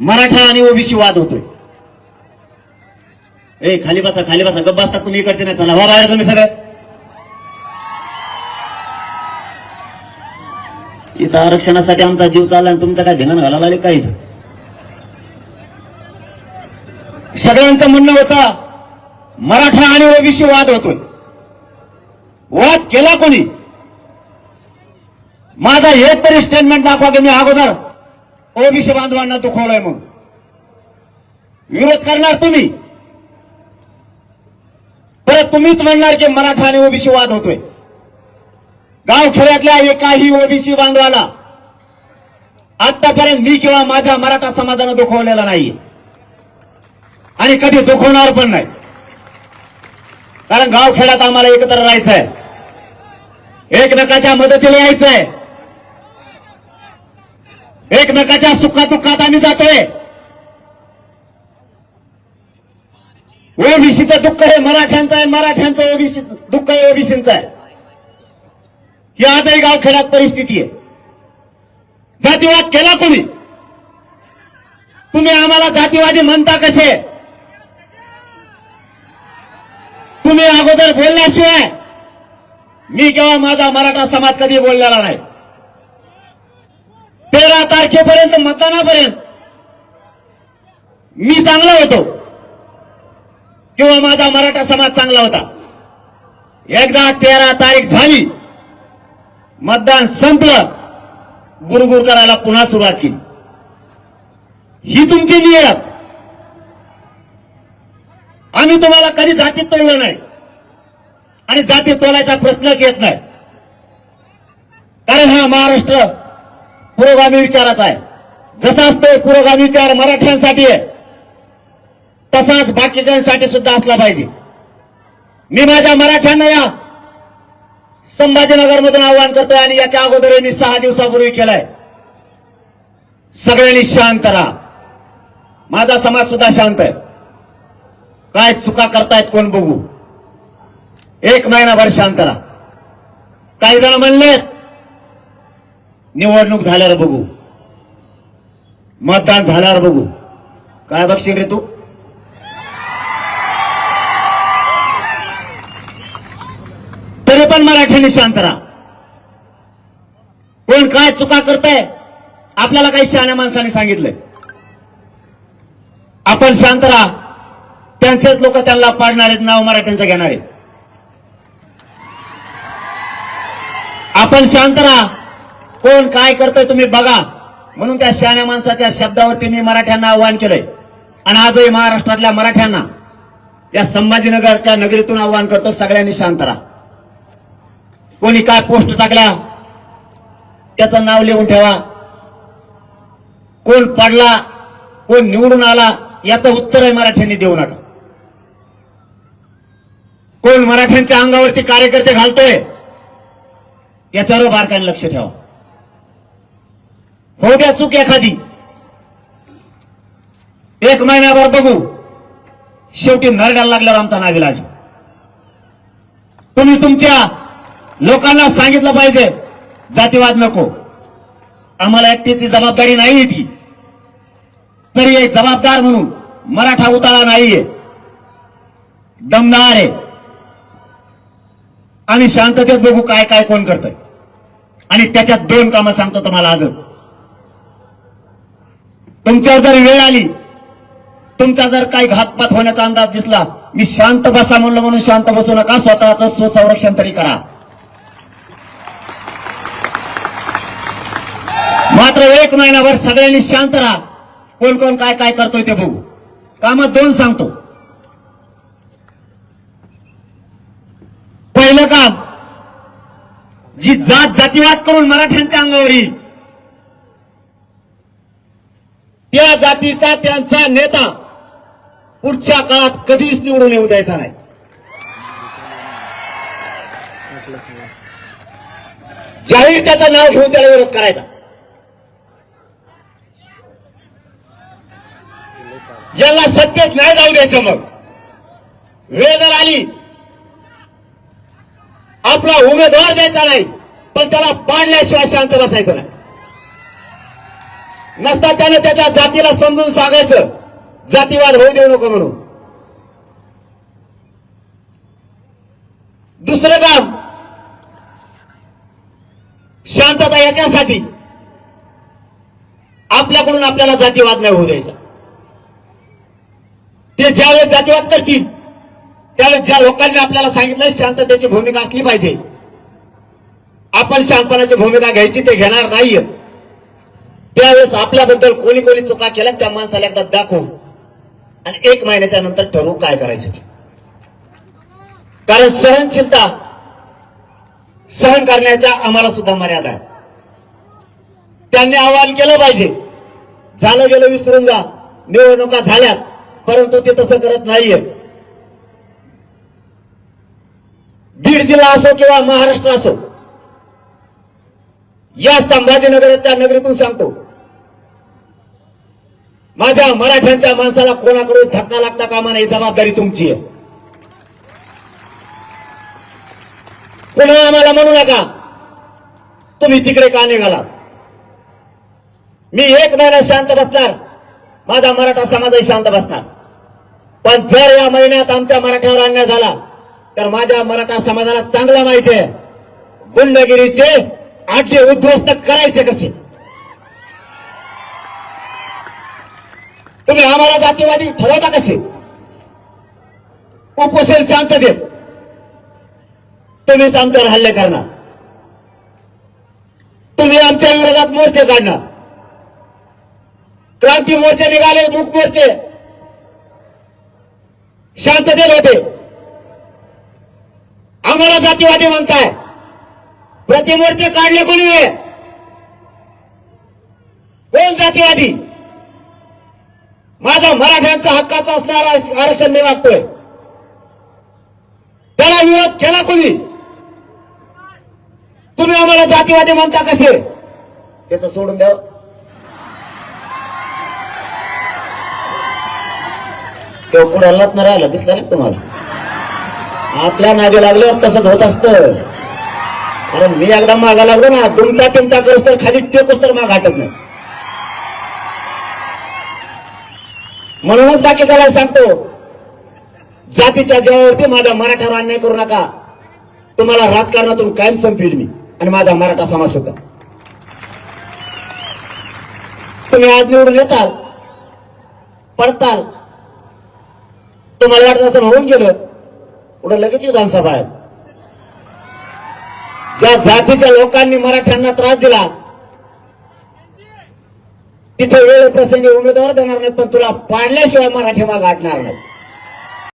मराठा आणि ओबीसी वाद होतोय. ए खाली बसा खाली बसा. गप्प बसता तुम्ही इकडचे नाही. चला वा बाहेर तुम्ही सगळे. इथं आरक्षणासाठी आमचा जीव चालला आणि तुमचा काय ध्यान घालायला आले काही सगळ्यांचं म्हणणं होतं मराठा आणि ओबीसी वाद होतोय. वाद केला कोणी? माझा एक तरी स्टेटमेंट दाखवा की मी अगोदर ओबीसी बांधवांना दुखवलंय म्हणून. विरोध करणार तुम्ही. परत तुम्हीच म्हणणार की मराठा आणि ओबीसी वाद होतोय. गावखेड्यातल्या एकाही ओबीसी बांधवाला आतापर्यंत मी किंवा माझ्या मराठा समाजानं दुखवलेला नाहीये. आणि कधी दुखवणार पण नाही. कारण गावखेड्यात आम्हाला एकत्र राहायचंय. एकमेकाच्या मदतीला यायचंय. एकमेकाच्या सुखादुःखात आम्ही जातोय. ओबीसीचं दुःख हे मराठ्यांचं आहे मराठ्यांचं ओबीसी दुःख हे ओबीसीचं आहे. ही आजही गावखेड्यात परिस्थिती आहे. जातीवाद केला कोणी? तुम्ही आम्हाला जातीवादी म्हणता कसे? तुम्ही अगोदर बोलल्याशिवाय मी किंवा माझा मराठा समाज कधी बोललेला नाही? तेरा तारखेपर्यंत मतदानापर्यंत. मी चांगला होतो. किंवा माझा मराठा समाज चांगला होता. एकदा तेरा तारीख झाली. मतदान संपलं. गुरगुर करायला पुन्हा सुरुवात केली. ही तुमची नियत. आम्ही तुम्हाला कधी जातीत तोडलं नाही. आणि जाती तोडायचा प्रश्नच येत नाही. कारण हा महाराष्ट्र पुरोगामी विचाराचा आहे. जसाच तो पुरोगामी विचार मराठ्यांसाठी आहे. तसाच बाकीच्यांसाठी सुद्धा असला पाहिजे. मी माझ्या मराठ्यांना या संभाजीनगर मधून आव्हान करतोय आणि याच्या अगोदर मी सहा दिवसापूर्वी केलंय. सगळ्यांनी शांत राहा. माझा समाज सुद्धा शांत आहे. काय चुका करतायत कोण बघू? एक महिनाभर शांत राहा. काही जण म्हणलेत निवडणूक झाल्यावर बघू. मतदान झाल्यावर बघू. काय बघशील रे तू? तरी पण मराठ्यांनी शांत राहा. कोण काय चुका करताय आपल्याला काही शहाण्या माणसाने सांगितलंय. आपण शांत राहा. त्यांचेच लोक त्यांना पाडणार आहेत नाव मराठ्यांचं घेणार आहेत. आपण शांत राहा. कोण काय करतोय तुम्ही बघा. म्हणून त्या शहाण्या माणसाच्या शब्दावरती मी मराठ्यांना आव्हान केलंय. आणि आजही महाराष्ट्रातल्या मराठ्यांना या संभाजीनगरच्या नगरीतून आव्हान करतो सगळ्यांनी शांत राहा. कोणी काय पोस्ट टाकला त्याचं नाव लिहून ठेवा. कोण पडला कोण निवडून आला याचं उत्तरही मराठ्यांनी देऊ नका. कोण मराठ्यांच्या अंगावरती कार्यकर्ते घालतोय याच्यावर बारकाने लक्ष ठेवा. हो द्या चूक एखादी. एक महिन्याभर बघू. शेवटी नरड्याला लागल्यावर आमचा नाविलाज तुम्ही तुमच्या लोकांना सांगितलं पाहिजे जातीवाद नको. आम्हाला एकटीची जबाबदारी नाही ती. तरी एक जबाबदार म्हणून मराठा उताळा नाहीये. दमदार आहे. आम्ही शांततेत बघू काय काय कोण करतंय. आणि त्याच्यात दोन कामं सांगतो तुम्हाला आजच. तुमच्यावर जर वेळ आली तुमचा जर काही घातपात होण्याचा अंदाज दिसला मी शांत बसा म्हणलं म्हणून शांत बसू नका स्वतःच स्वसंरक्षण तरी करा. मात्र एक महिनाभर सगळ्यांनी शांत राहा. कोण कोण काय काय करतोय ते बघू. कामात दोन सांगतो. पहिलं काम जी जात जातीवाद करून मराठ्यांच्या अंगावर येईल त्या जातीचा त्यांचा नेता पुढच्या काळात कधीच निवडून येऊ द्यायचा नाही. जाहीर त्याचं नाव घेऊन त्याला विरोध करायचा. याला सत्तेत नाही जाऊ द्यायचं मग. वेळ जर आली आपला उमेदवार द्यायचा नाही पण त्याला पाडल्याशिवाय शांत बसायचं नाही. नसता त्याने त्याच्या जातीला समजून सांगायचं. जातीवाद होऊ देऊ नको म्हणून. दुसरं काम. शांतता याच्यासाठी आपल्याकडून आपल्याला जातीवाद नाही होऊ द्यायचा. ते ज्यावेळेस जातीवाद करतील त्यावेळेस ज्या लोकांनी आपल्याला सांगितलं शांततेची भूमिका असली पाहिजे. आपण शांतपणाची भूमिका घ्यायची ते घेणार नाहीये. त्यावेळेस आपल्याबद्दल कोणी कोणी चुका केल्या त्या माणसाला एकदा दाखवू. आणि एक महिन्याच्या नंतर ठरवू काय करायचं कारण सहनशीलता सहन करण्याच्या आम्हाला सुद्धा मर्यादा आहे. त्यांनी आवाहन केलं पाहिजे. झालं गेलं विसरून जा. निवडणुका झाल्यात परंतु ते तसं करत नाहीये. बीड जिल्हा असो किंवा महाराष्ट्र असो या संभाजीनगरच्या नगरीतून सांगतो. माझ्या मराठ्यांच्या माणसाला कोणाकडून धक्का लागता कामा नाही जबाबदारी तुमची आहे. पुन्हा आम्हाला म्हणू नका. तुम्ही तिकडे का निघाला? मी एक महिना शांत बसणार. माझा मराठा समाजही शांत बसणार. पण जर या महिन्यात आमच्या मराठ्यावर अन्याय झाला तर माझ्या मराठा समाजाला चांगलं माहिती आहे. गुंडगिरीचे आटले उद्ध्वस्त करायचे कसे? तुम्ही आम्हाला जातीवादी ठरवता कसे? उपोषण शांततेत तुम्हीच आमच्यावर हल्ले करणार. तुम्ही आमच्या विरोधात मोर्चे काढणार. क्रांती मोर्चे निघाले मुख मोर्चे. शांततेत होते. आम्हाला जातीवादी म्हणताय. प्रतिमोर्चे काढले कोणी कोण जातीवादी? माझा मराठ्यांचा हक्काचा असणारा आरक्षण मी मागतोय. त्याला विरोध केला कोणी? तुम्ही आम्हाला जातीवादी म्हणता कसे? त्याचं सोडून द्या. तो पुढे हल्लात न राहिला दिसला नाही तुम्हाला? आपल्या नादी लागल्यावर तसंच होत असतं. कारण मी एकदा मागा लागलो ना दुमता तिमता करूस तर खाली टेकूस तर माग हटत नाही. म्हणूनच बाकी त्याला सांगतो जातीच्या जीवावरती माझ्या मराठ्यावर अन्याय करू नका. तुम्हाला राजकारणातून कायम संपील मी आणि माझा मराठा समाज सुद्धा. तुम्ही आज निवडून येताल पडताल. तुम्हाला वाटत असं होऊन गेलं पुढे लगेच विधानसभा आहे. ज्या जातीच्या लोकांनी मराठ्यांना त्रास दिला. तिथे वेळ प्रसंगी उमेदवार देणार नाहीत पण तुला पाडल्याशिवाय मराठी माग आटणार नाही